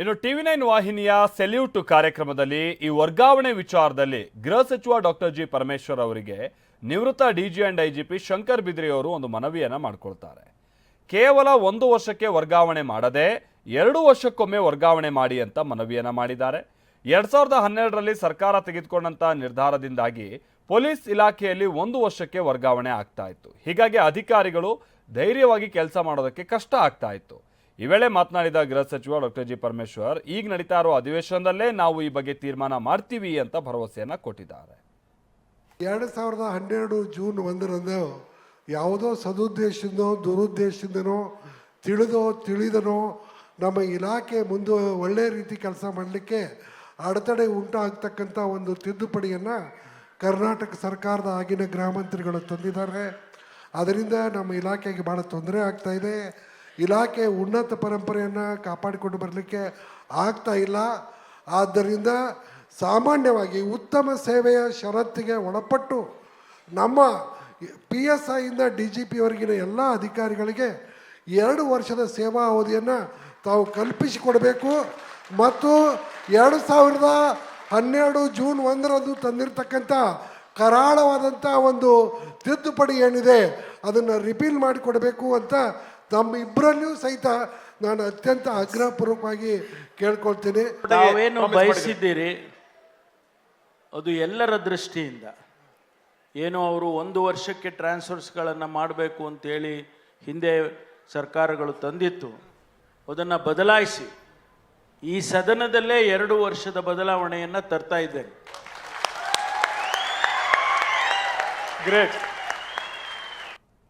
ಇನ್ನು TV nine ವಾಹಿನಿಯ salute ಕಾರ್ಯಕ್ರಮದಲ್ಲಿ ಈ ವರ್ಗಾವಣೆ ವಿಚಾರದಲ್ಲಿ ಗೃಹ ಸಚಿವ ಡಾಕ್ಟರ್ ಜಿ ಪರಮೇಶ್ವರ್ ಅವರಿಗೆ ನಿವೃತ್ತ DG and IGP Shankar Bidri ಅವರು ಒಂದು ಮನವಿಯನ್ನು ಮಾಡಿಕೊಳ್ತಾರೆ. ಕೇವಲ ಒಂದು ವರ್ಷಕ್ಕೆ ವರ್ಗಾವಣೆ ಮಾಡದೆ ಎರಡು ವರ್ಷಕ್ಕೊಮ್ಮೆ ವರ್ಗಾವಣೆ ಮಾಡಿ ಅಂತ ಮನವಿಯನ್ನು ಮಾಡಿದ್ದಾರೆ. ಎರಡ್ ಸಾವಿರದ ಹನ್ನೆರಡರಲ್ಲಿ ಸರ್ಕಾರ ತೆಗೆದುಕೊಂಡಂತ ನಿರ್ಧಾರದಿಂದಾಗಿ ಪೊಲೀಸ್ ಇಲಾಖೆಯಲ್ಲಿ ಒಂದು ವರ್ಷಕ್ಕೆ ವರ್ಗಾವಣೆ ಆಗ್ತಾ ಇತ್ತು. ಹೀಗಾಗಿ ಅಧಿಕಾರಿಗಳು ಧೈರ್ಯವಾಗಿ ಕೆಲಸ ಮಾಡೋದಕ್ಕೆ ಕಷ್ಟ ಆಗ್ತಾ ಇತ್ತು. ಈ ವೇಳೆ ಮಾತನಾಡಿದ ಗೃಹ ಸಚಿವ ಡಾಕ್ಟರ್ ಜಿ ಪರಮೇಶ್ವರ್, ಈಗ ನಡೀತಾ ಇರೋ ಅಧಿವೇಶನದಲ್ಲೇ ನಾವು ಈ ಬಗ್ಗೆ ತೀರ್ಮಾನ ಮಾಡ್ತೀವಿ ಅಂತ ಭರವಸೆಯನ್ನ ಕೊಟ್ಟಿದ್ದಾರೆ. ಎರಡು ಸಾವಿರದ ಹನ್ನೆರಡು ಜೂನ್ ಒಂದರಂದು ಯಾವುದೋ ಸದುದ್ದೇಶದಿಂದೋ ದುರುದ್ದೇಶದಿಂದನೋ ತಿಳಿದೋ ತಿಳಿದನೋ ನಮ್ಮ ಇಲಾಖೆ ಮುಂದೆ ಒಳ್ಳೆ ರೀತಿ ಕೆಲಸ ಮಾಡಲಿಕ್ಕೆ ಅಡೆತಡೆ ಉಂಟಾಗ್ತಕ್ಕಂಥ ಒಂದು ತಿದ್ದುಪಡಿಯನ್ನು ಕರ್ನಾಟಕ ಸರ್ಕಾರದ ಆಗಿನ ಗ್ರಾಮಂತ್ರಿಗಳು ತಂದಿದ್ದಾರೆ. ಅದರಿಂದ ನಮ್ಮ ಇಲಾಖೆಗೆ ಭಾಳ ತೊಂದರೆ ಆಗ್ತಾ ಇದೆ. ಇಲಾಖೆ ಉನ್ನತ ಪರಂಪರೆಯನ್ನು ಕಾಪಾಡಿಕೊಂಡು ಬರಲಿಕ್ಕೆ ಆಗ್ತಾ ಇಲ್ಲ. ಆದ್ದರಿಂದ ಸಾಮಾನ್ಯವಾಗಿ ಉತ್ತಮ ಸೇವೆಯ ಷರತ್ತಿಗೆ ಒಳಪಟ್ಟು ನಮ್ಮ ಪಿ ಎಸ್ ಐಯಿಂದ ಡಿ ಜಿ ಪಿವರೆಗಿನ ಎಲ್ಲ ಅಧಿಕಾರಿಗಳಿಗೆ ಎರಡು ವರ್ಷದ ಸೇವಾ ಅವಧಿಯನ್ನು ತಾವು ಕಲ್ಪಿಸಿಕೊಡಬೇಕು. ಮತ್ತು ಎರಡು ಸಾವಿರದ ಹನ್ನೆರಡು ಜೂನ್ ಒಂದರಂದು ತಂದಿರತಕ್ಕಂಥ ಕರಾಳವಾದಂಥ ಒಂದು ತಿದ್ದುಪಡಿ ಏನಿದೆ, ಅದನ್ನು ರಿಪೀಲ್ ಮಾಡಿಕೊಡಬೇಕು ಅಂತ ತಮ್ಮಿಬ್ಬರಲ್ಲಿಯೂ ಸಹಿತ ನಾನು ಅತ್ಯಂತ ಆಗ್ರಹಪೂರ್ವಕವಾಗಿ ಕೇಳ್ಕೊಳ್ತೀನಿ. ನಾವೇನು ಬಯಸಿದ್ದೀರಿ? ಅದು ಎಲ್ಲರ ದೃಷ್ಟಿಯಿಂದ. ಏನು ಅವರು ಒಂದು ವರ್ಷಕ್ಕೆ ಟ್ರಾನ್ಸ್ಫರ್ಸ್ಗಳನ್ನು ಮಾಡಬೇಕು ಅಂತೇಳಿ ಹಿಂದೆ ಸರ್ಕಾರಗಳು ತಂದಿತ್ತು. ಅದನ್ನು ಬದಲಾಯಿಸಿ. ಈ ಸದನದಲ್ಲೇ ಎರಡು ವರ್ಷದ ಬದಲಾವಣೆಯನ್ನು ತರ್ತಾ ಇದ್ದೇನೆ. ಗ್ರೇಟ್